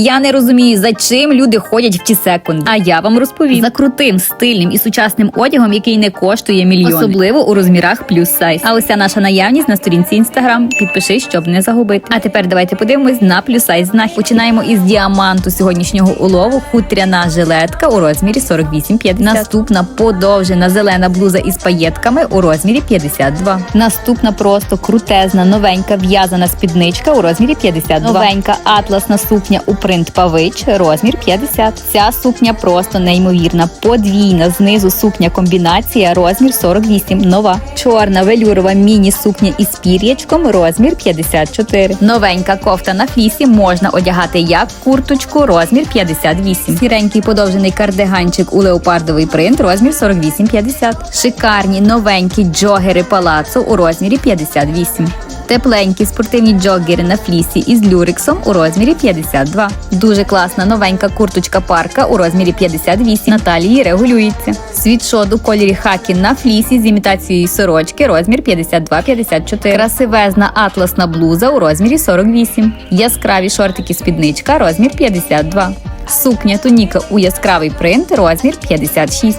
Я не розумію, за чим люди ходять в ті секунди. А я вам розповім за крутим, стильним і сучасним одягом, який не коштує мільйони. особливо у розмірах плюс сайз. А уся наша наявність на сторінці інстаграм. Підпишись, щоб не загубити. А тепер давайте подивимось на плюс сайз знахід. Починаємо із діаманту сьогоднішнього улову. Хутряна жилетка у розмірі 48,50. Наступна подовжена зелена блуза із паєтками у розмірі 52. Наступна просто крутезна, новенька в'язана спідничка у розмірі 52. Новенька атласна сукня у принт павич, розмір 50. Ця сукня просто неймовірна. Подвійна знизу сукня комбінація, розмір 48. Нова. Чорна велюрова міні-сукня із пір'ячком, розмір 54. Новенька кофта на флісі можна одягати як курточку, розмір 58. Сіренький подовжений кардиганчик у леопардовий принт, розмір 48-50. Шикарні новенькі джогери палацу у розмірі 58. Тепленькі спортивні джогери на флісі із люрексом у розмірі 52. Дуже класна новенька курточка парка у розмірі 58. На талії регулюється. Світшот у кольорі хакі на флісі з імітацією сорочки, розмір 52-54. Красивезна атласна блуза у розмірі 48. Яскраві шортики спідничка, розмір 52. Сукня туніка у яскравий принт, розмір 56.